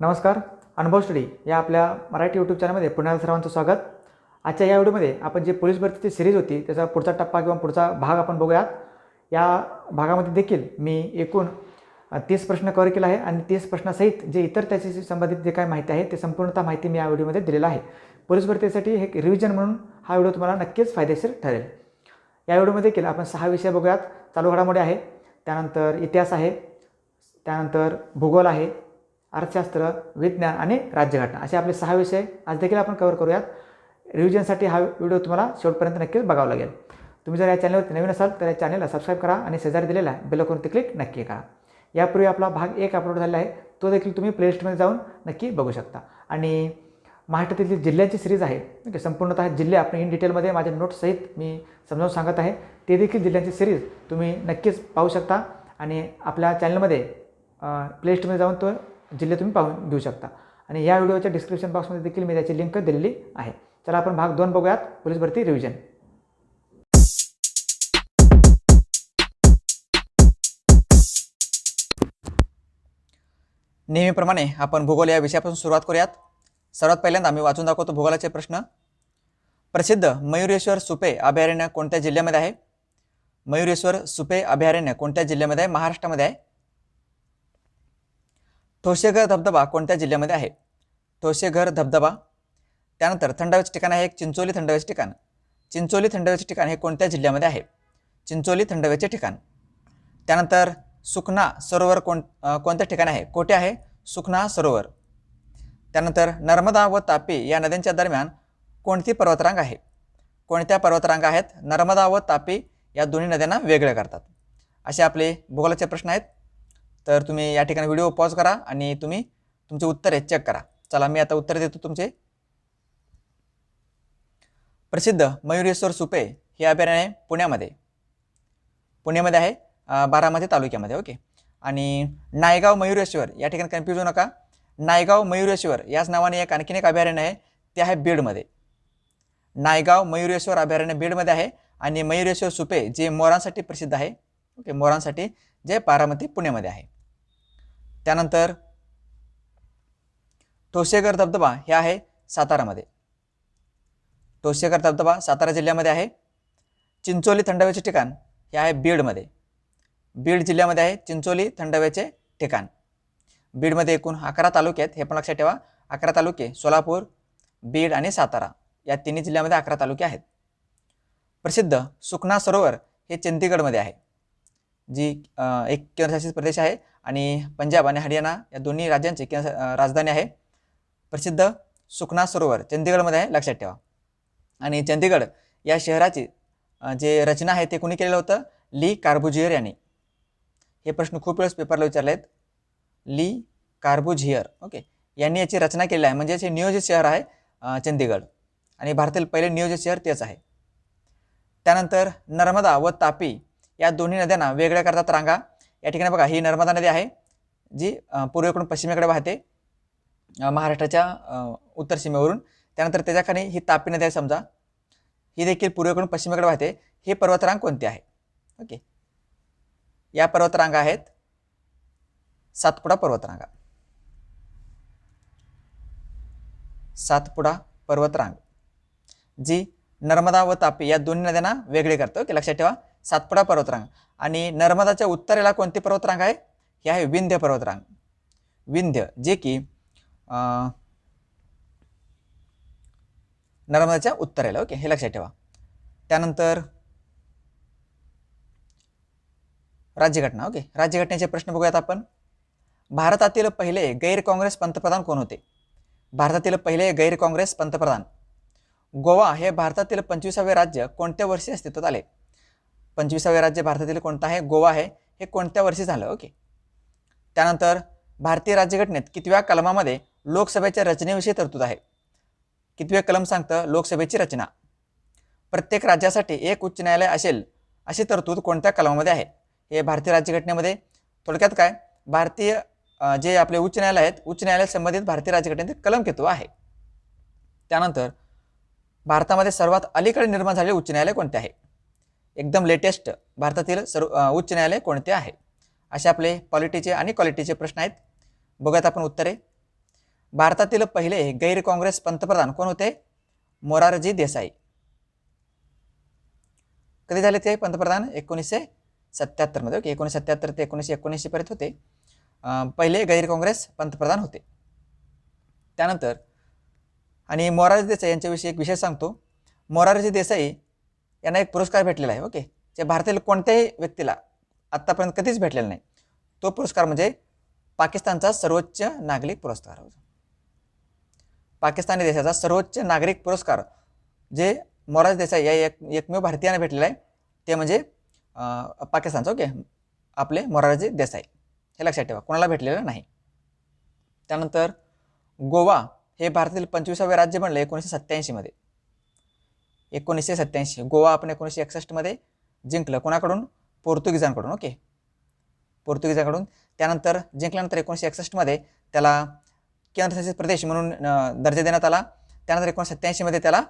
नमस्कार अनुभव स्टडी या आपल्या मराठी यूट्यूब चॅनलमध्ये पुन्हा सर्वांचं स्वागत. आजच्या या व्हिडिओमध्ये आपण जे पोलीस भरतीची सिरीज होती त्याचा पुढचा टप्पा किंवा पुढचा भाग आपण बघूयात. या भागामध्ये देखील मी एकूण तीस प्रश्न कव्हर केला आहे आणि तीस प्रश्नासहित जे इतर त्याच्याशी संबंधित जे काय माहिती आहे ते संपूर्णतः माहिती मी या व्हिडिओमध्ये दिलेला आहे. पोलीस भरतीसाठी हे रिव्हिजन म्हणून हा व्हिडिओ तुम्हाला नक्कीच फायदेशीर ठरेल. या व्हिडिओमध्ये देखील आपण सहा विषय बघूयात. चालू घडामोडी आहे त्यानंतर इतिहास आहे त्यानंतर भूगोल आहे अर्थशास्त्र विज्ञान आणि राज्यघटना असे आपले सहा विषय आज देखील आपण कव्हर करूयात. रिव्हिजनसाठी हा व्हिडिओ तुम्हाला शेवटपर्यंत नक्कीच बघावं लागेल. तुम्ही जर या चॅनलवरती नवीन असाल तर या चॅनलला सबस्क्राईब करा आणि शेजारी दिलेला बेलकोनती क्लिक नक्की करा. यापूर्वी आपला भाग एक अपलोड झालेला आहे तो देखील तुम्ही प्लेलिस्टमध्ये जाऊन नक्की बघू शकता. आणि महाराष्ट्रातील जी जिल्ह्यांची सिरीज आहे ओके संपूर्णतः जिल्हे आपण इन डिटेलमध्ये माझ्या नोट्ससहित मी समजावून सांगत आहे. ते देखील जिल्ह्यांची सिरीज तुम्ही नक्कीच पाहू शकता. आणि आपल्या चॅनलमध्ये प्लेलिस्टमध्ये जाऊन तो जिल्हे तुम्ही पाहून घेऊ शकता. आणि या व्हिडिओच्या डिस्क्रिप्शन बॉक्समध्ये देखील मी त्याची लिंक दिलेली आहे. चला आपण भाग दोन बघूयात पोलीस भरती रिव्हिजन नेहमीप्रमाणे आपण भूगोल या विषयापासून सुरुवात करूयात. सर्वात पहिल्यांदा आम्ही वाचून दाखवतो भूगोलाचे प्रश्न. प्रसिद्ध मयुरेश्वर सुपे अभयारण्य कोणत्या जिल्ह्यामध्ये आहे? मयुरेश्वर सुपे अभयारण्य कोणत्या जिल्ह्यामध्ये आहे? महाराष्ट्रामध्ये आहे. ठोसेघर धबधबा कोणत्या जिल्ह्यामध्ये आहे? ठोसेघर धबधबा. त्यानंतर थंड हवेचे ठिकाण आहे एक चिंचोली थंड हवेचे ठिकाण. चिंचोली थंड हवेचे ठिकाण हे कोणत्या जिल्ह्यामध्ये आहे? चिंचोली थंड हवेचे ठिकाण. त्यानंतर सुखना सरोवर कोण कोणत्या ठिकाणी आहे? कोठे आहे? सुखना सरोवर. त्यानंतर नर्मदा व तापी या नद्यांच्या दरम्यान कोणती पर्वतरांग आहे? कोणत्या पर्वतरांग आहेत? नर्मदा व तापी या दोन्ही नद्यांना वेगळ्या करतात. असे आपले भूगोलाचे प्रश्न आहेत. तर तुम्ही या ठिकाणी व्हिडिओ पॉज करा आणि तुम्ही तुमचे आहे चेक करा. चला मी आता उत्तर देतो तुमचे. प्रसिद्ध मयुरेश्वर सुपे हे अभयारण्य आहे पुण्यामध्ये. पुण्यामध्ये आहे बारामती तालुक्यामध्ये ओके. आणि नायगाव मयुरेश्वर या ठिकाणी कन्फ्यूज होऊ नका. नायगाव मयुरेश्वर याच नावाने एक आणखीन एक अभयारण्य आहे ते आहे बीडमध्ये. नायगाव मयुरेश्वर अभयारण्य बीडमध्ये आहे आणि मयुरेश्वर सुपे जे मोरांसाठी प्रसिद्ध आहे ओके मोरांसाठी जे बारामती पुण्यामध्ये आहे. त्यानंतर ठोसेघर धबधबा हे आहे सातारामध्ये. ठोसेघर धबधबा सातारा जिल्ह्यामध्ये आहे. चिंचोली थंडाव्याचे ठिकाण हे आहे बीडमध्ये. बीड जिल्ह्यामध्ये आहे चिंचोली थंडाव्याचे ठिकाण. बीडमध्ये एकूण अकरा तालुके आहेत हे पण लक्षात ठेवा अकरा तालुके सोलापूर बीड आणि सातारा या तिन्ही जिल्ह्यामध्ये अकरा तालुके आहेत. प्रसिद्ध सुखना सरोवर हे चंदीगडमध्ये आहे. जी एक केंद्रशासित प्रदेश आहे आणि पंजाब आणि हरियाणा या दोन्ही राज्यांची केंद्र राजधानी आहे. प्रसिद्ध सुखना सरोवर चंदीगडमध्ये आहे लक्षात ठेवा. आणि चंदीगड या शहराची जे रचना आहे ते कोणी केलेलं होतं? ली कार्बुझियर यांनी. हे प्रश्न खूप वेळेस पेपरला विचारले आहेत ली कार्बुझियर ओके. यांनी याची रचना केली आहे. म्हणजेच हे नियोजित शहर आहे चंदीगड. आणि भारतातील पहिले नियोजित शहर तेच आहे. त्यानंतर नर्मदा व तापी या दोन्ही नद्यांना वेगळ्या करतात रांगा. या ठिकाणी बघा ही नर्मदा नदी आहे जी पूर्वेकडून पश्चिमेकडे वाहते महाराष्ट्राच्या उत्तर सीमेवरून. त्यानंतर त्याच्याखाली ही तापी नदी आहे समजा. ही देखील पूर्वेकडून पश्चिमेकडे वाहते. हे पर्वतरांग कोणती आहे? ओके. या पर्वतरांगा आहेत सातपुडा पर्वतरांगा. सातपुडा पर्वतरांग जी नर्मदा व तापी या दोन्ही नद्यांना वेगळे करतो. ओके लक्षात ठेवा. सातपुडा पर्वतरांग. आणि नर्मदाच्या उत्तरेला कोणती पर्वतरांग आहे? ही आहे विंध्य पर्वतरांग. विंध्य जे की नर्मदाच्या उत्तरेला. ओके हे लक्षात ठेवा. त्यानंतर राज्यघटना. ओके राज्यघटनेचे प्रश्न बघूयात आपण. भारतातील पहिले गैर काँग्रेस पंतप्रधान कोण होते? भारतातील पहिले गैर काँग्रेस पंतप्रधान. गोवा हे भारतातील पंचवीसावे राज्य कोणत्या वर्षी अस्तित्वात आले? पंचवीसावे राज्य भारतातील कोणतं आहे? गोवा आहे. हे कोणत्या वर्षी झालं? ओके. त्यानंतर भारतीय राज्यघटनेत कितव्या कलमामध्ये लोकसभेच्या रचनेविषयी तरतूद आहे? कितव्या कलम सांगतं? लोकसभेची रचना. प्रत्येक राज्यासाठी एक उच्च न्यायालय असेल अशी तरतूद कोणत्या कलमामध्ये आहे? हे भारतीय राज्यघटनेमध्ये. थोडक्यात काय? भारतीय जे आपले उच्च न्यायालय आहेत उच्च न्यायालय संबंधित भारतीय राज्यघटनेतील कलम कितव आहे? त्यानंतर भारतामध्ये सर्वात अलीकडे निर्माण झालेले उच्च न्यायालय कोणते आहे? एकदम लेटेस्ट भारतातील सर्व उच्च न्यायालय कोणते आहे? असे आपले पॉलिटीचे आणि क्वालिटीचे प्रश्न आहेत. बघत आपण उत्तरे. भारतातील पहिले गैर काँग्रेस पंतप्रधान कोण होते? मोरारजी देसाई. कधी झाले ते पंतप्रधान? एकोणीसशे सत्याहत्तरमध्ये ओके. एकोणीसशे सत्याहत्तर ते एकोणीसशे एकोणऐंशी पर्यंत होते. पहिले गैर काँग्रेस पंतप्रधान होते. त्यानंतर आणि मोरारजी देसाई यांच्याविषयी एक विषय सांगतो. मोरारजी देसाई यांना एक पुरस्कार भेटलेला आहे ओके. जे भारतातील कोणत्याही व्यक्तीला आत्तापर्यंत कधीच भेटलेला नाही. तो पुरस्कार म्हणजे पाकिस्तानचा सर्वोच्च नागरिक पुरस्कार. पाकिस्तानी देशाचा सर्वोच्च नागरिक पुरस्कार जे मोराज देसाई या एक एकमेव भारतीयांना भेटलेला आहे ते म्हणजे पाकिस्तानचं ओके. आपले मोरारजी देसाई. हे लक्षात ठेवा कोणाला भेटलेलं नाही. त्यानंतर गोवा हे भारतातील पंचवीसावे राज्य बनले एकोणीसशे सत्त्याऐंशीमध्ये. एकोणीसशे सत्त्याऐंशी. गोवा आपण एकोणीसशे एकसष्टमध्ये जिंकलं. कोणाकडून? पोर्तुगीजांकडून. ओके? पोर्तुगीजांकडून. त्यानंतर जिंकल्यानंतर एकोणीसशे एकसष्टमध्ये त्याला केंद्रशासित प्रदेश म्हणून दर्जा देण्यात आला. त्यानंतर एकोणीसशे सत्त्याऐंशीमध्ये त्याला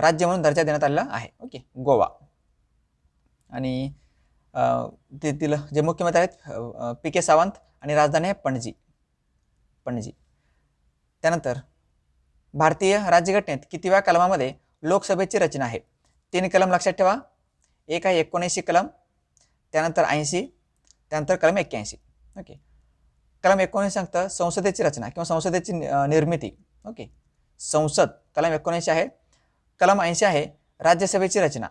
राज्य म्हणून दर्जा देण्यात आलेला आहे. ओके? गोवा. आणि तेथील जे मुख्यमंत्री आहेत पी के सावंत आणि राजधानी आहे पणजी. पणजी. त्यानंतर भारतीय राज्यघटनेत कितव्या कलमामध्ये लोकसभेची रचना आहे. तीन कलम लक्षात ठेवा. एक आहे एकोणऐंशी कलम त्यानंतर ऐंशी त्यानंतर कलम एक्क्याऐंशी. ओके. कलम एकोणऐंशी सांगतं संसदेची रचना किंवा संसदेची निर्मिती. ओके. संसद कलम एकोणऐंशी आहे. कलम ऐंशी आहे राज्यसभेची रचना.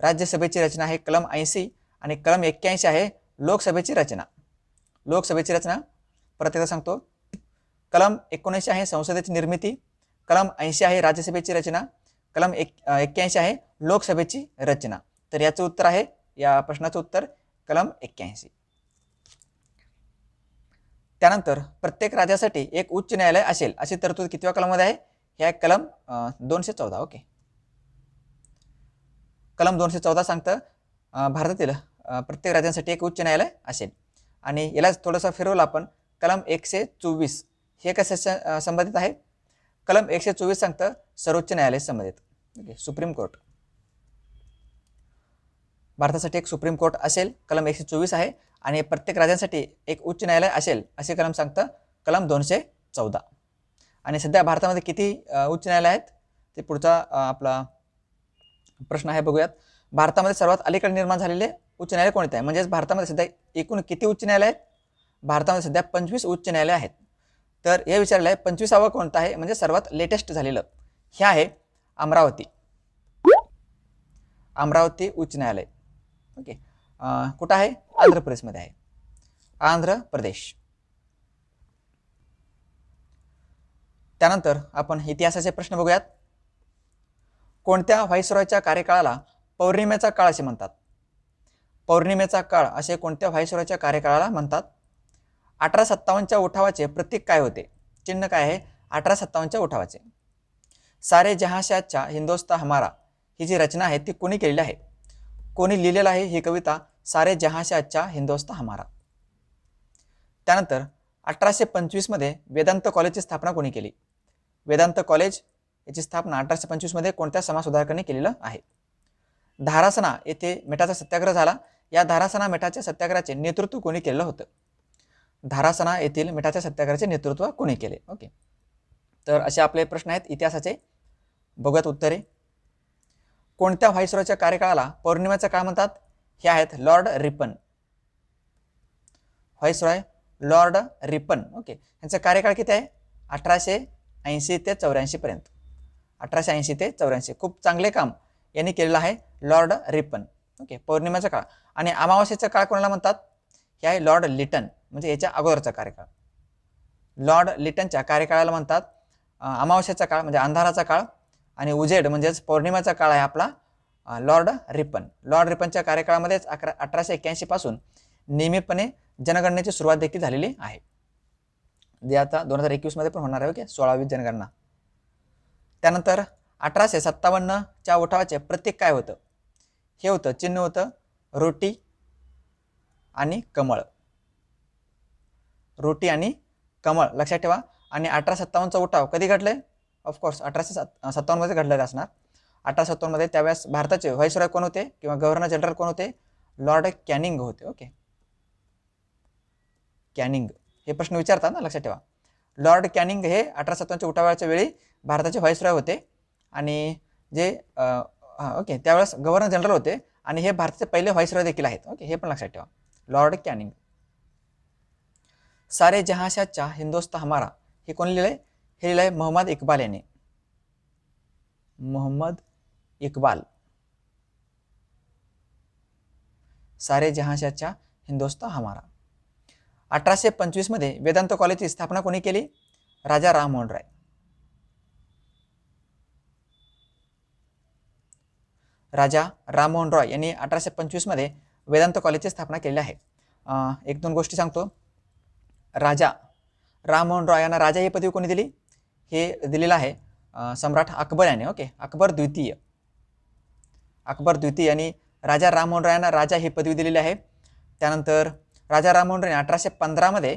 राज्यसभेची रचना आहे कलम ऐंशी आणि कलम एक्क्याऐंशी आहे लोकसभेची रचना. लोकसभेची रचना परत एकदा सांगतो. कलम एकोणऐंशी आहे संसदेची निर्मिती. कलम ऐंशी आहे राज्यसभेची रचना. कलम एक एक्क्याऐंशी आहे लोकसभेची रचना. तर याचं उत्तर आहे या प्रश्नाचं उत्तर कलम एक्क्याऐंशी. त्यानंतर प्रत्येक राज्यासाठी एक उच्च न्यायालय असेल अशी तरतूद कितव्या कलममध्ये आहे? हे कलम दोनशे चौदा ओके. कलम दोनशे चौदा सांगतं भारतातील प्रत्येक राज्यांसाठी एक उच्च न्यायालय असेल. आणि याला थोडंसं फिरवलं आपण कलम एकशे चोवीस. हे कसे संबंधित आहे? कलम एकशे चोवीस सांगतं सर्वोच्च न्यायालय संबंधित. ओके सुप्रीम कोर्ट भारतासाठी एक सुप्रीम कोर्ट असेल कलम एकशे चोवीस आहे आणि प्रत्येक राज्यांसाठी एक उच्च न्यायालय असेल असे कलम सांगतं कलम दोनशे चौदा. आणि सध्या भारतामध्ये किती उच्च न्यायालय आहेत? ते पुढचा आपला प्रश्न आहे बघूयात. भारतामध्ये सर्वात अलीकडे निर्माण झालेले उच्च न्यायालय कोणते आहे? म्हणजेच भारतामध्ये सध्या एकूण किती उच्च न्यायालय आहेत? भारतामध्ये सध्या पंचवीस उच्च न्यायालय आहेत. तर हे विचारलं आहे पंचवीसावं कोणतं आहे? म्हणजे सर्वात लेटेस्ट झालेलं. हे आहे अमरावती. अमरावती उच्च न्यायालय. ओके. कुठं आहे? आंध्र प्रदेशमध्ये आहे. आंध्र प्रदेश. त्यानंतर आपण इतिहासाचे प्रश्न बघूयात. कोणत्या व्हायसरॉयच्या कार्यकाळाला पौर्णिमेचा काळ असे म्हणतात? पौर्णिमेचा काळ असे कोणत्या व्हायसरॉयच्या कार्यकाळाला म्हणतात? अठरा सत्तावन्नच्या उठावाचे प्रतीक काय होते? चिन्ह काय आहे? अठरा सत्तावन्नच्या उठावाचे. सारे जहाशाच्या हिंदोस्ता हमारा ही जी रचना आहे ती कोणी केलेली आहे? कोणी लिहिलेलं आहे ही कविता सारे जहाशाच्या हिंदोस्ता हमारा. त्यानंतर अठराशे पंचवीसमध्ये वेदांत कॉलेजची स्थापना कोणी केली? वेदांत कॉलेज याची स्थापना अठराशे पंचवीसमध्ये कोणत्या समाजसुधारकांनी केलेलं आहे? धारासना येथे मिठाचा सत्याग्रह झाला. या धारासना मिठाच्या सत्याग्रहाचे नेतृत्व कोणी केलेलं होतं? धारासना येथील मिठाच्या सत्याग्रहाचे नेतृत्व कोणी केले? ओके. तर असे आपले प्रश्न आहेत इतिहासाचे. बघूयात उत्तरे. कोणत्या व्हायसरॉयच्या कार्यकाळाला पौर्णिमेचं काळ म्हणतात? हे आहेत Lord Ripon. Viceroy Lord Ripon. Okay. यांचा कार्यकाळ किती आहे? अठराशे ऐंशी ते चौऱ्याऐंशीपर्यंत अठराशे ऐंशी ते चौऱ्याऐंशी. खूप चांगले काम यांनी केलेलं आहे लॉर्ड रिपन. ओके. पौर्णिमेचा काळ. आणि अमावास्येचा काळ कोणाला म्हणतात? हे आहे लॉर्ड लिटन. म्हणजे याच्या अगोदरचा कार्यकाळ. लॉर्ड लिटनच्या कार्यकाळाला म्हणतात अं, काळ म्हणजे अंधाराचा काळ आणि उजेड म्हणजेच पौर्णिमेचा काळ आहे आपला लॉर्ड रिपन. लॉर्ड रिपनच्या कार्यकाळामध्येच अकरा अठराशे एक्क्याऐंशीपासून नियमितपणे जनगणनेची सुरुवात देखील झालेली आहे. जे आता दोन हजार एकवीसमध्ये पण होणार आहे ओके? सोळावी जनगणना. त्यानंतर अठराशे सत्तावन्नच्या उठावाचे प्रतीक काय होतं? हे होतं चिन्ह होतं रोटी आणि कमळ. रोटी आणि कमळ लक्षात ठेवा. आणि अठरा सत्तावन्नचा उठाव कधी घडलाय? ऑफकोर्स अठराशे सत् सत्तावन्नमध्ये घडलेलं असणार. अठरा सत्तावन्नमध्ये त्यावेळेस भारताचे व्हाईसरॉय कोण होते किंवा गव्हर्नर जनरल कोण होते? लॉर्ड कॅनिंग होते ओके कॅनिंग हे प्रश्न विचारतात ना लक्षात ठेवा. लॉर्ड कॅनिंग हे अठरा सत्तावन्नच्या उठावाच्या वेळी भारताचे व्हाईसरॉय होते आणि जे ओके त्यावेळेस गव्हर्नर जनरल होते आणि हे भारताचे पहिले व्हाईसरॉय देखील आहेत ओके हे पण लक्षात ठेवा. लॉर्ड कॅनिंग सारे जहाशाच्या हिंदोस्ता हमारा हे कोण लिहिलंय हे लिहिलंय मोहम्मद इक्बाल याने. मोहम्मद इक्बाल. सारे जहाशाच्या हिंदोस्ता हमारा. अठराशे पंचवीसमध्ये वेदांत कॉलेजची स्थापना कोणी केली? राजा राममोहन राय राजा राममोहन रॉय यांनी अठराशे पंचवीसमध्ये वेदांत कॉलेजची स्थापना केली आहे. एक दोन गोष्टी सांगतो. राजा राममोहन रॉय यांना राजा ही पदवी कोणी दिली? हे दिलेलं आहे सम्राट अकबर याने ओके? अकबर द्वितीय. अकबर द्वितीय यांनी राजा राममोहन रायांना राजा ही पदवी दिलेली आहे. त्यानंतर राजा राममोहन रायने अठराशे पंधरामध्ये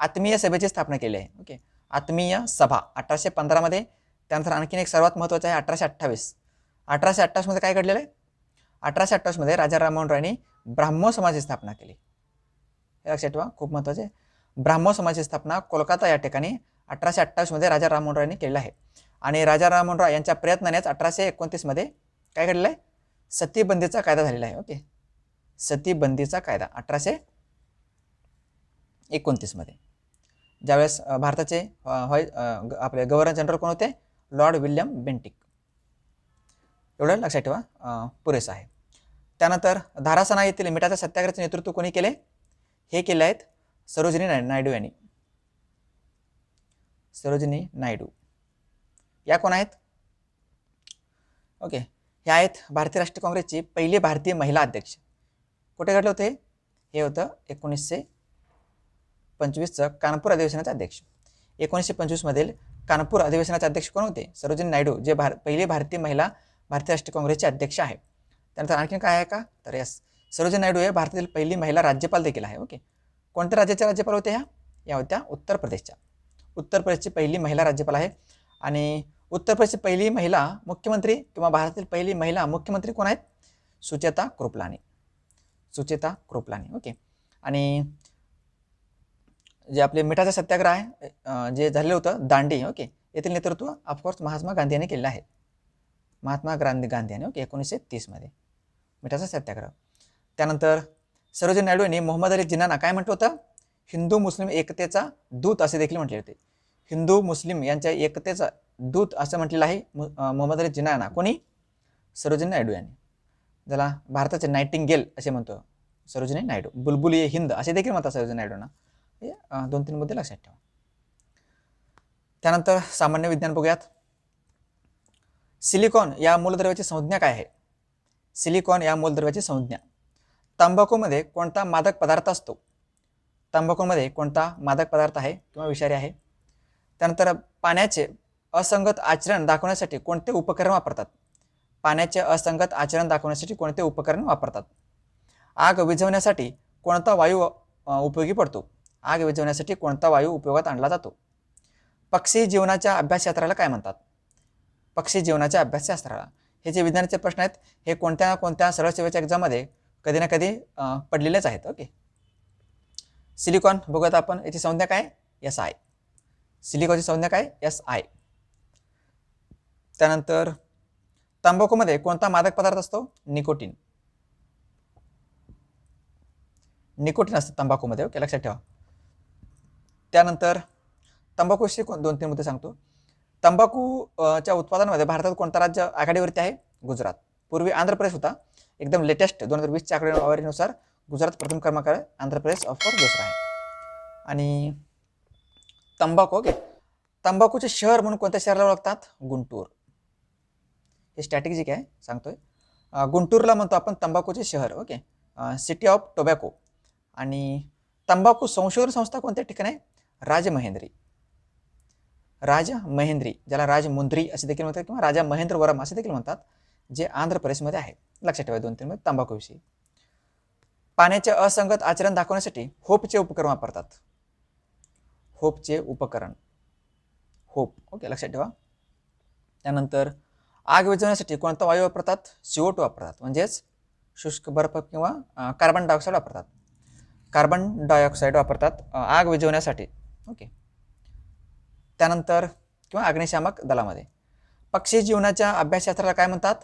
आत्मीय सभेची स्थापना केली आहे ओके? आत्मीय सभा अठराशे पंधरामध्ये त्यानंतर आणखीन एक सर्वात महत्त्वाचं आहे अठराशे अठ्ठावीस. अठराशे अठ्ठावीसमध्ये काय घडलेलं आहे? अठराशे अठ्ठावीसमध्ये राजा राममोहन रायनी ब्राह्मो समाजाची स्थापना केली. हे लक्षात ठेवा खूप महत्त्वाचे आहे. ब्राह्मो समाजाची स्थापना कोलकाता या ठिकाणी अठराशे अठ्ठावीसमध्ये राजा राममोहन रॉयने केलेला आहे. आणि राजा राममोहन रॉय यांच्या प्रयत्नानेच अठराशे एकोणतीसमध्ये काय घडलेलं आहे? सतीबंदीचा कायदा झालेला आहे ओके. सतीबंदीचा कायदा अठराशे एकोणतीसमध्ये ज्यावेळेस भारताचे व्हाय आपले गव्हर्नर जनरल कोण होते? लॉर्ड विल्यम बेंटिक एवढं लक्षात ठेवा पुरेसं आहे. त्यानंतर धारासना येथील मिठाच्या सत्याग्रहाचे नेतृत्व कोणी केले? हे केले आहेत सरोजिनी नाय- नायडू यांनी. सरोजिनी नायडू. या कोण आहेत? ओके ह्या आहेत भारतीय राष्ट्रीय काँग्रेसची पहिली भारतीय महिला अध्यक्ष. कुठे घडले होते? हे होतं एकोणीसशे पंचवीसचं कानपूर अधिवेशनाचे अध्यक्ष. एकोणीसशे पंचवीसमधील कानपूर अधिवेशनाचे अध्यक्ष कोण होते? सरोजिनी नायडू जे भार पहिली भारतीय महिला भारतीय राष्ट्रीय काँग्रेसचे अध्यक्ष आहे त्यानंतर आणखीन काय आहे का? तर यस सरोजिनी नायडू हे भारतातील पहिली महिला राज्यपाल देखील आहे. ओके कोणत्या राज्याच्या राज्यपाल होत्या ह्या? या होत्या उत्तर प्रदेशच्या. उत्तर प्रदेशची पहिली महिला राज्यपाल आहे. आणि उत्तर प्रदेशची पहिली महिला मुख्यमंत्री किंवा भारतातील पहिली महिला मुख्यमंत्री कोण आहेत? सुचेता कृपलानी. सुचेता कृपलानी. ओके. आणि जे आपले मिठाचा सत्याग्रह आहे जे झालेलं होतं दांडी ओके. येथील नेतृत्व ऑफकोर्स महात्मा गांधी यांनी केलेलं आहे. महात्मा गांधी गांधी यांनी ओके एकोणीसशे तीसमध्ये मिठाचा सत्याग्रह. त्यानंतर सरोजिनी नायडू यांनी मोहम्मद अली जिन्नाना काय म्हटलं होतं? हिंदू मुस्लिम एकतेचा दूत असे देखील म्हटले होते. हिंदू मुस्लिम यांच्या एकतेचा दूत असं म्हटलेलं आहे मोहम्मद अली जिनाना कोणी? सरोजिनी नायडू यांनी. ज्याला भारताचे नायटिंगेल असे म्हणतो. सरोजिनी नायडू. बुलबुली ये हिंद असे देखील म्हणतात सरोजिनी नायडूंना. हे दोन तीन मुद्दे लक्षात ठेवा. त्यानंतर सामान्य विज्ञान बघूयात. सिलिकॉन या मूलद्रव्याची संज्ञा काय आहे? सिलिकॉन या मूलद्रव्याची संज्ञा. तंबाखूमध्ये कोणता मादक पदार्थ असतो? तंबाखूमध्ये कोणता मादक पदार्थ आहे किंवा विषारी आहे? त्यानंतर पाण्याचे असंगत आचरण दाखवण्यासाठी कोणते उपकरण वापरतात? पाण्याचे असंगत आचरण दाखवण्यासाठी कोणते उपकरण वापरतात? आग विझवण्यासाठी कोणता वायू उपयोगी पडतो? आग विझवण्यासाठी कोणता वायू उपयोगात आणला जातो? पक्षी जीवनाच्या अभ्यासशास्त्राला काय म्हणतात? पक्षी जीवनाच्या अभ्यासशास्त्राला. हे जे विज्ञानाचे प्रश्न आहेत हे कोणत्या ना कोणत्या सरळ सेवेच्या एक्झाममध्ये कधी ना कधी पडलेलेच आहेत ओके? सिलिकॉन बघूयात आपण याची संज्ञा काय? एस आय सिलिकॉनची संज्ञा काय? एस आय त्यानंतर तंबाखूमध्ये कोणता मादक पदार्थ असतो? निकोटीन. निकोटीन असतं तंबाखूमध्ये ओके लक्षात ठेवा. त्यानंतर तंबाखूशी कोण दोन तीन मुद्दे सांगतो. तंबाखूच्या उत्पादनामध्ये भारतात कोणता राज्य आघाडीवरती आहे? गुजरात. पूर्वी आंध्र प्रदेश होता. एकदम लेटेस्ट दोन हजार वीसच्या आकडेवारीनुसार गुजरात प्रथम क्रमांक आहे, आंध्र प्रदेश ऑफर दुसरा आहे. आणि तंबाखू ओके तंबाखूचे शहर म्हणून कोणत्या शहराला ओळखतात? गुंटूर. हे स्ट्रॅटेजिक आहे सांगतोय. गुंटूरला म्हणतो आपण तंबाखूचे शहर ओके सिटी ऑफ टोबॅको आणि तंबाखू संशोधन संस्था कोणत्या ठिकाणी आहे? राजमहेंद्री राजा महेंद्री ज्याला राजमुंद्री असे देखील म्हणतात किंवा राजा महेंद्रवरम असे देखील म्हणतात जे आंध्र प्रदेशमध्ये आहे. लक्षात ठेवा दोन तीन मध्ये तंबाखूविषयी. पाण्याचे असंगत आचरण दाखवण्यासाठी होपचे उपकरण वापरतात. होपचे उपकरण. होप. ओके लक्षात ठेवा. त्यानंतर आग विझवण्यासाठी कोणता वायू वापरतात? CO2 वापरतात. म्हणजेच शुष्क बर्फ किंवा कार्बन डायऑक्साईड वापरतात. कार्बन डायऑक्साईड वापरतात आग विझवण्यासाठी ओके. त्यानंतर किंवा अग्निशामक दलामध्ये. पक्षी जीवनाच्या अभ्यासशास्त्राला काय म्हणतात?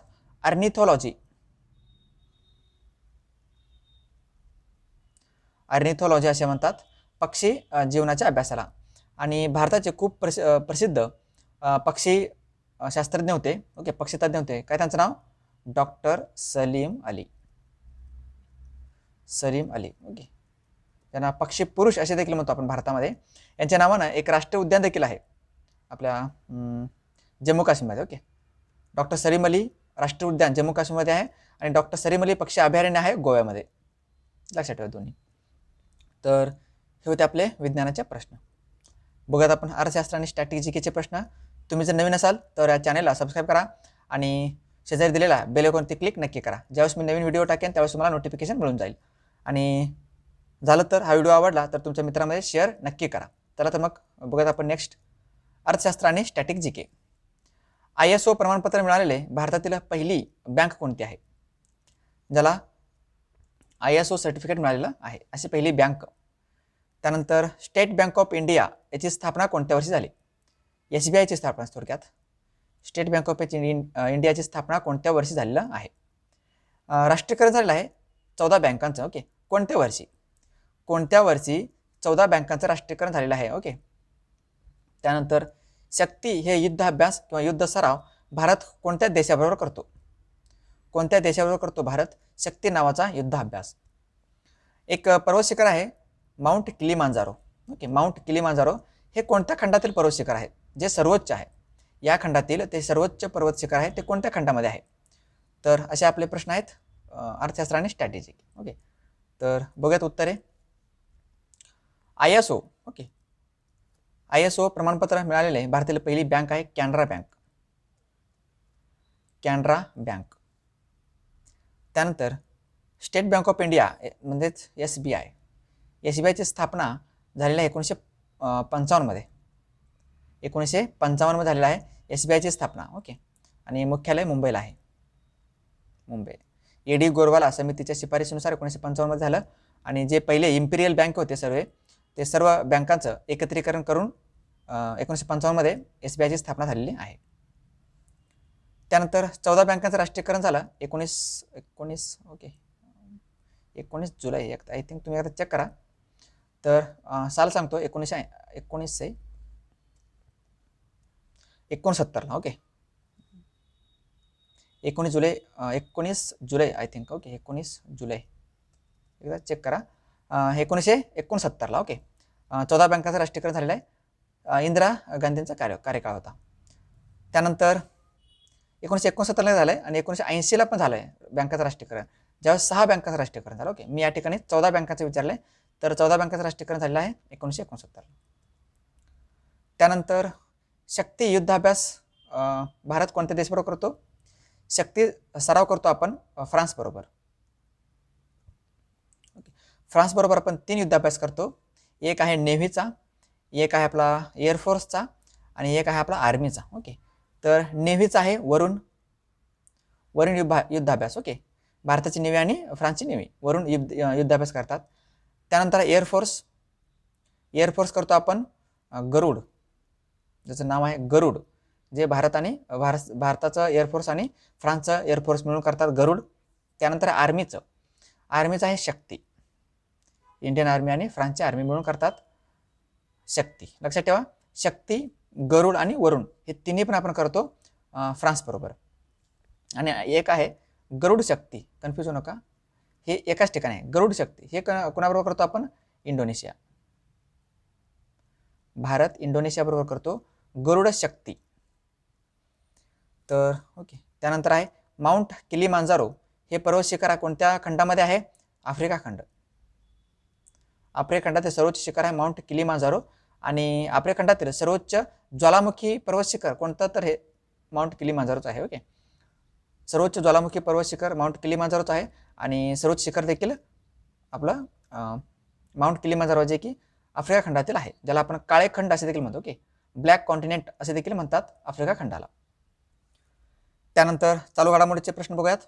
अर्निथॉलॉजी अर्निथॉलॉजी असे म्हणतात पक्षी जीवनाच्या अभ्यासाला. आणि भारताचे खूप प्रसि प्रसिद्ध पक्षी शास्त्रज्ञ होते. ओके पक्षीतज्ञ होते. काय त्यांचं नाव? डॉक्टर सलीम अली. सलीम अली. ओके. त्यांना पक्षी पुरुष असे देखील म्हणतो आपण भारतामध्ये. यांच्या नावानं एक राष्ट्रीय उद्यान देखील आहे. आपल्या जम्मू काश्मीरमध्ये. ओके. डॉक्टर सलीम अली राष्ट्रीय उद्यान जम्मू काश्मीरमध्ये आहे. आणि डॉक्टर सलीम अली पक्षी अभयारण्य आहे गोव्यामध्ये. लक्षात ठेवा दोन्ही. तर हे होते आपले विज्ञानाचे प्रश्न. बघत आपण अर्थशास्त्र आणि स्ट्रॅटेजिकेचे प्रश्न. तुम्ही जर नवीन असाल तर या चॅनेलला सबस्क्राईब करा आणि शेजारी दिलेला बेलकोनती क्लिक नक्की करा. ज्यावेळेस मी नवीन व्हिडिओ टाकेन त्यावेळेस तुम्हाला नोटिफिकेशन मिळून जाईल. आणि झालं तर हा व्हिडिओ आवडला तर तुमच्या मित्रामध्ये शेअर नक्की करा. चला तर मग बघत आपण नेक्स्ट अर्थशास्त्र आणि static G K I S O प्रमाणपत्र मिळालेले भारतातील पहिली बँक कोणती आहे? ज्याला आय एस ओ सर्टिफिकेट मिळालेलं आहे. अशी पहिली बँक. त्यानंतर स्टेट बँक ऑफ इंडिया याची स्थापना कोणत्या वर्षी झाली? एस बी आयची स्थापना थोडक्यात. स्टेट बँक ऑफ इंडियाची स्थापना कोणत्या वर्षी झालेलं आहे? राष्ट्रीयकरण झालेलं आहे चौदा बँकांचं ओके. कोणत्या वर्षी? कोणत्या वर्षी चौदा बँकांचं राष्ट्रीयकरण झालेलं आहे ओके. त्यानंतर शक्ती हे युद्ध अभ्यास किंवा युद्ध सराव भारत कोणत्या देशाबरोबर करतो? कोणत्या देशाबरोबर करतो भारत? शक्ती नावाचा युद्ध अभ्यास एक पर्वत शिखर आहे Mount Kilimanjaro. Okay Mount Kilimanjaro हे कोणत्या खंडातील पर्वत शिखर आहे? जे सर्वोच्च आहे. या खंडातील ते सर्वोच्च पर्वत शिखर आहे ते कोणत्या खंडामध्ये आहे? तर असे आपले प्रश्न आहेत अर्थशास्त्र आणि स्ट्रॅटेजिक ओके तर बघूयात उत्तरे. I S O. Okay I S O प्रमाणपत्र मिळालेले भारतातील पहिली बँक आहे कॅनरा बँक कॅनरा बँक त्यानंतर स्टेट बँक ऑफ इंडिया म्हणजेच S B I S B आयची स्थापना झालेली आहे एकोणीसशे पंचावन्नमध्ये एकोणीसशे पंचावन्नमध्ये झालेला आहे एस बी आयची स्थापना ओके. आणि मुख्यालय मुंबईला आहे. मुंबई. ए डी गोरवाला समितीच्या शिफारशीनुसार एकोणीसशे पंचावन्नमध्ये झालं. आणि जे पहिले इम्पिरियल बँक होते सर्व ते सर्व बँकांचं एकत्रीकरण करून एकोणीसशे पंचावन्नमध्ये एस बी आयची स्थापना झालेली आहे. त्यानंतर चौदा बँकांचं राष्ट्रीयकरण झालं. एकोणीस एकोणीस ओके. एकोणीस जुलै एक आय थिंक तुम्ही आता चेक करा. तर साल सांगतो एकोणीसशे एकोणीसशे एकोणसत्तरला ओके. एकोणीस जुलै एकोणीस जुलै आय थिंक ओके एकोणीस जुलै. एकदा चेक करा. एकोणीसशे एकोणसत्तरला ओके. चौदा बँकांचं राष्ट्रीयकरण झालेलं आहे. इंदिरा गांधींचा कार्य कार्यकाळ होता. त्यानंतर एकोणीसशे एकोणसत्तरला झालं आहे आणि एकोणीसशे ऐंशीला पण झालं आहे बँकाचं राष्ट्रीयकरण. ज्यावेळेस सहा बँकाचं राष्ट्रीयकरण झालं ओके. मी या ठिकाणी चौदा बँकाचं विचारलं आहे तर चौदा बँकाचं राष्ट्रीयकरण झालेलं आहे एकोणीसशे एकोणसत्तरला. त्यानंतर शक्ती युद्धाभ्यास भारत कोणत्या देशबरोबर करतो? शक्ती सराव करतो आपण फ्रान्सबरोबर ओके. फ्रान्सबरोबर आपण तीन युद्धाभ्यास करतो. एक आहे नेव्हीचा एक आहे आपला एअरफोर्सचा आणि एक आहे आपला आर्मीचा. ओके. तर नेव्हीचा आहे वरुण वरुण युद्धा युद्धाभ्यास ओके भारताची नेव्ही आणि फ्रान्सची नेव्ही वरून युद्ध युद्धाभ्यास करतात. त्यानंतर एअरफोर्स एअरफोर्स करतो आपण गरुड. ज्याचं नाव आहे गरुड जे भारत आणि भारत भारताचं एअरफोर्स आणि फ्रान्सचं एअरफोर्स मिळून करतात गरुड. त्यानंतर आर्मीचं आर्मीचं आहे शक्ती. इंडियन आर्मी आणि फ्रान्सची आर्मी मिळून करतात शक्ती. लक्षात ठेवा शक्ती गरुड आणि वरुण हे तिन्ही पण आपण करतो फ्रान्स फ्रान्सबरोबर आणि एक आहे गरुड शक्ती. कन्फ्यूज होऊ नका. हे एकाच ठिकाणी आहे. गरुड शक्ती. हे क कुणाबरोबर करतो आपण? इंडोनेशिया. भारत इंडोनेशियाबरोबर करतो. गरुड शक्ती. तर ओके. त्यानंतर आहे माउंट किलीमांजारो. हे पर्वत शिखर कोणत्या खंडामध्ये आहे? आफ्रिका खंड. आफ्रिका खंडाचे सर्वोच्च शिखर आहे माउंट किलीमांजारो. आणि आफ्रिका खंडातील सर्वोच्च ज्वालामुखी पर्वत शिखर कोणतं? तर हे माउंट किलीमांजारोच आहे ओके सर्वोच्च ज्वालामुखी पर्वत शिखर माउंट किलीमांजारोच आहे आणि सर्वोच्च शिखर देखील आपलं माउंट किलीमांजारो जे की आफ्रिका खंडातील आहे ज्याला आपण काळे खंड असे देखील म्हणतो ओके ब्लॅक कॉन्टिनेंट असे देखील म्हणतात आफ्रिका खंडाला. त्यानंतर चालू घडामोडीचे प्रश्न बघूयात.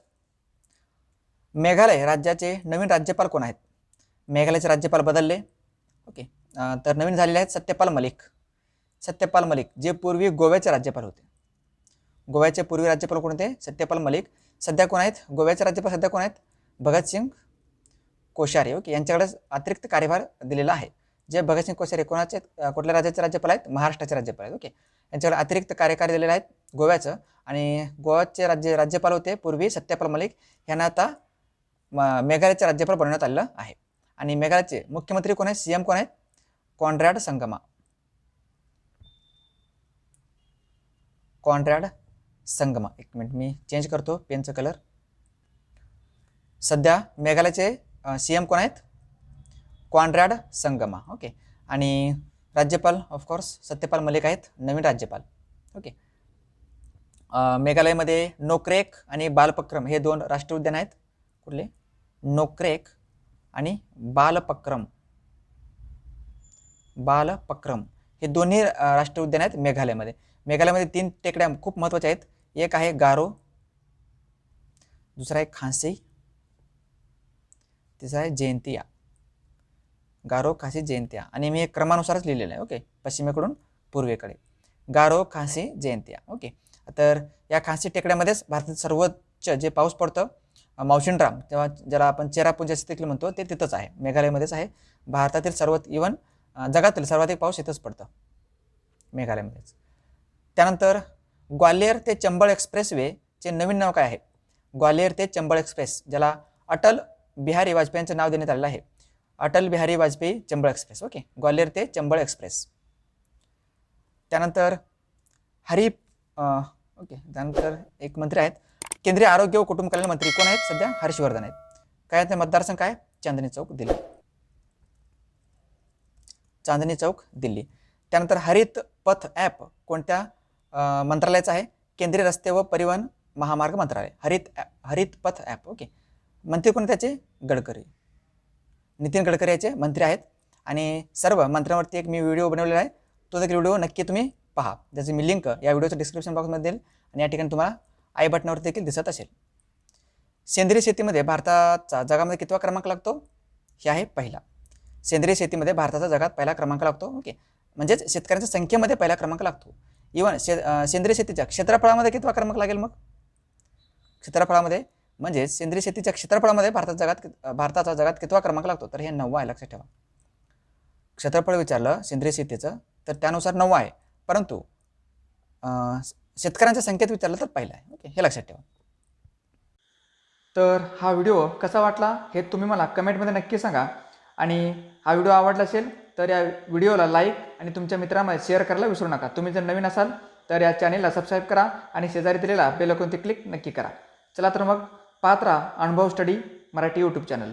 मेघालय राज्याचे नवीन राज्यपाल कोण आहेत? मेघालयचे राज्यपाल बदलले ओके तर नवीन झालेले आहेत सत्यपाल मलिक. सत्यपाल मलिक जे पूर्वी गोव्याचे राज्यपाल होते. गोव्याचे पूर्वी राज्यपाल कोण होते? सत्यपाल मलिक. सध्या कोण आहेत? गोव्याचे राज्यपाल सध्या कोण आहेत? भगतसिंग कोश्यारी. ओके यांच्याकडे अतिरिक्त कार्यभार दिलेला आहे. जे भगतसिंग कोश्यारी कोणाचे कुठल्या राज्याचे राज्यपाल आहेत? महाराष्ट्राचे राज्यपाल आहेत. ओके यांच्याकडे अतिरिक्त कार्यकारी दिलेले आहेत गोव्याचं. आणि गोव्याचे राज्य राज्यपाल होते पूर्वी सत्यपाल मलिक. यांना आता मेघालयचे राज्यपाल बनवण्यात आलेलं आहे. आणि मेघालयचे मुख्यमंत्री कोण आहेत? सी एम कोण आहेत? कॉन्ड्रॅड संगमा. कॉन्ड्रॅड संगमा. एक मिनिट मी चेंज करतो पेनचं कलर सध्या मेघालयचे सी एम कोण आहेत? कॉन्ड्रॅड संगमा. ओके आणि राज्यपाल ऑफकोर्स सत्यपाल मलिक आहेत नवीन राज्यपाल. ओके मेघालयमध्ये नोक्रेक आणि बालपक्रम हे दोन राष्ट्रीय उद्यान आहेत. कुठले? नोक्रेक आणि बालपक्रम. बालपक्रम हे दोन्ही राष्ट्रीय उद्यान आहेत मेघालयमध्ये. मेघालयमध्ये तीन टेकड्या खूप महत्त्वाच्या आहेत. एक आहे गारो दुसरा आहे खांसी तिसरा आहे जयंतिया. गारो खासी जयंतिया. आणि मी क्रमानुसारच लिहिलेलं आहे ओके? पश्चिमेकडून पूर्वेकडे. गारो खासी जयंतिया ओके? तर या खासी टेकड्यामध्येच भारतात सर्वोच्च जे पाऊस पडतं मावशिनराम तेव्हा ज्याला आपण चेरापुंजा देखील म्हणतो ते तिथंच आहे. मेघालयमध्येच आहे. भारतातील सर्वात इवन जगातील सर्वाधिक पाऊस इथंच पडतं. मेघालयमध्येच. त्यानंतर ग्वालियर ते चंबळ एक्सप्रेसवेचे नवीन नाव काय आहे? ग्वालियर ते चंबळ एक्सप्रेस ज्याला अटल बिहारी वाजपेयींचं नाव देण्यात आलेलं आहे. अटल बिहारी वाजपेयी चंबळ एक्सप्रेस. ओके. ग्वालियर ते चंबळ एक्सप्रेस. त्यानंतर हरी ओके. त्यानंतर एक मंत्री आहेत. केंद्रीय आरोग्य व कुटुंब कल्याण मंत्री कोण आहेत? सध्या हर्षवर्धन आहेत. काय ते मतदारसंघ काय? चांदणी चौक दिल्ली. चांदणी चौक दिल्ली. त्यानंतर हरित पथ ॲप कोणत्या मंत्रालयाचं आहे? केंद्रीय रस्ते व परिवहन महामार्ग मंत्रालय. हरित ॲप हरित पथ ॲप ओके. मंत्री कोण त्याचे गडकरी. नितीन गडकरी याचे मंत्री आहेत. आणि सर्व मंत्र्यांवरती एक मी व्हिडिओ बनवलेला आहे. तो देखील व्हिडिओ नक्की तुम्ही पहा. ज्याची मी लिंक या व्हिडिओच्या डिस्क्रिप्शन बॉक्समध्ये देईल आणि या ठिकाणी तुम्हाला आय बटनावरती देखील दिसत असेल. सेंद्रिय शेतीमध्ये भारताचा जगामध्ये कितवा क्रमांक लागतो? हे आहे पहिला. सेंद्रिय शेतीमध्ये भारताचा जगात पहिला क्रमांक लागतो ओके. म्हणजेच शेतकऱ्यांच्या संख्येमध्ये पहिला क्रमांक लागतो. इवन शे सेंद्रिय शेतीच्या क्षेत्रफळामध्ये कितवा क्रमांक लागेल मग? क्षेत्रफळामध्ये म्हणजे सेंद्रिय शेतीच्या क्षेत्रफळामध्ये भारतात जगात भारताचा जगात कितवा क्रमांक लागतो? तर हे नववा आहे लक्षात ठेवा. क्षेत्रफळ विचारलं सेंद्रिय शेतीचं तर त्यानुसार नववा आहे. परंतु शेतकऱ्यांच्या संख्येत विचारलं तर पहिला आहे ओके. हे लक्षात ठेवा. तर हा व्हिडिओ कसा वाटला हे तुम्ही मला कमेंटमध्ये नक्की सांगा. आणि हा व्हिडिओ आवडला असेल तर या व्हिडिओला लाईक आणि तुमच्या मित्रांमध्ये शेअर करायला विसरू नका. तुम्ही जर नवीन असाल तर या चॅनेलला सबस्क्राईब करा आणि शेजारी दिलेला बेल क्लिक नक्की करा. चला तर मग पाहत राहा अनुभव स्टडी मराठी यूट्यूब चॅनल